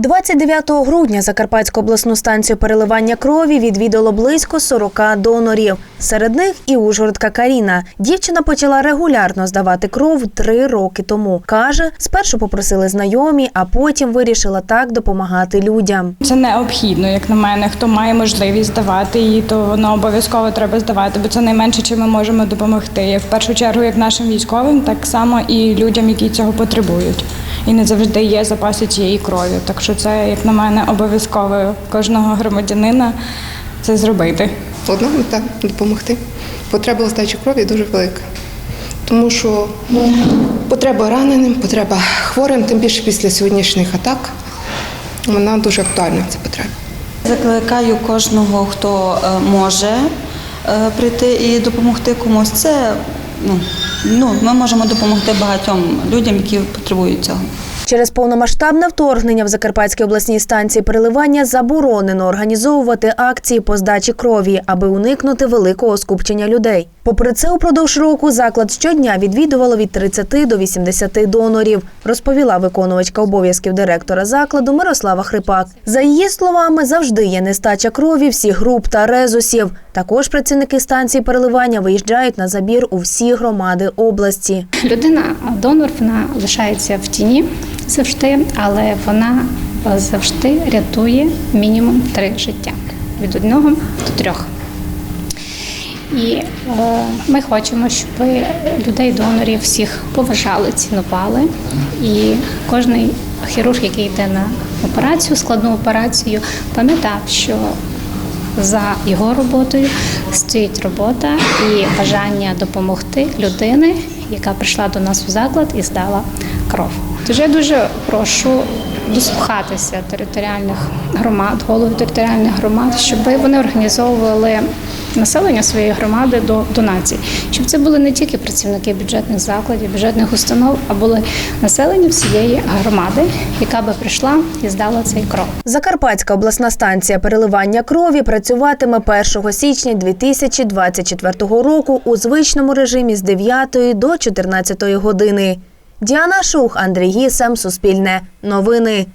29 грудня Закарпатську обласну станцію переливання крові відвідало близько 40 донорів. Серед них і Ужгородка Каріна. Дівчина почала регулярно здавати кров три роки тому. Каже, спершу попросили знайомі, а потім вирішила так допомагати людям. Це необхідно, як на мене. Хто має можливість здавати її, то воно обов'язково треба здавати, бо це найменше, чим ми можемо допомогти. В першу чергу, як нашим військовим, так само і людям, які цього потребують. І не завжди є запаси цієї крові. Так що це, як на мене, обов'язково кожного громадянина це зробити. Одна мета допомогти. Потреба здачі крові дуже велика. Тому що потреба раненим, потреба хворим, тим більше після сьогоднішніх атак, вона дуже актуальна, ця потреба. Закликаю кожного, хто е, може е, прийти і допомогти комусь. Це ну, ну, ми можемо допомогти багатьом людям, які потребують цього. Через повномасштабне вторгнення в Закарпатській обласній станції переливання заборонено організовувати акції по здачі крові, аби уникнути великого скупчення людей. Попри це, упродовж року заклад щодня відвідувало від 30 до 80 донорів, розповіла виконувачка обов'язків директора закладу Мирослава Хрипак. За її словами, завжди є нестача крові всіх груп та резусів. Також працівники станції переливання виїжджають на забір у всі громади області. Людина, донор, вона лишається в тіні завжди, але вона завжди рятує мінімум три життя від одного до трьох. І е, ми хочемо, щоб людей-донорів всіх поважали, цінували. І кожен хірург, який йде на операцію, складну операцію, пам'ятав, що за його роботою стоїть робота і бажання допомогти людини, яка прийшла до нас у заклад і здала кров. Тож я дуже прошу дослухатися територіальних громад, голови територіальних громад, щоб вони організовували населення своєї громади до донацій, щоб це були не тільки працівники бюджетних закладів, бюджетних установ, а були населення всієї громади, яка би прийшла і здала цей кров. Закарпатська обласна станція переливання крові працюватиме 1 січня 2024 року у звичному режимі з 9 до 14 години. Діана Шух, Андрій Гісем, Суспільне. Новини.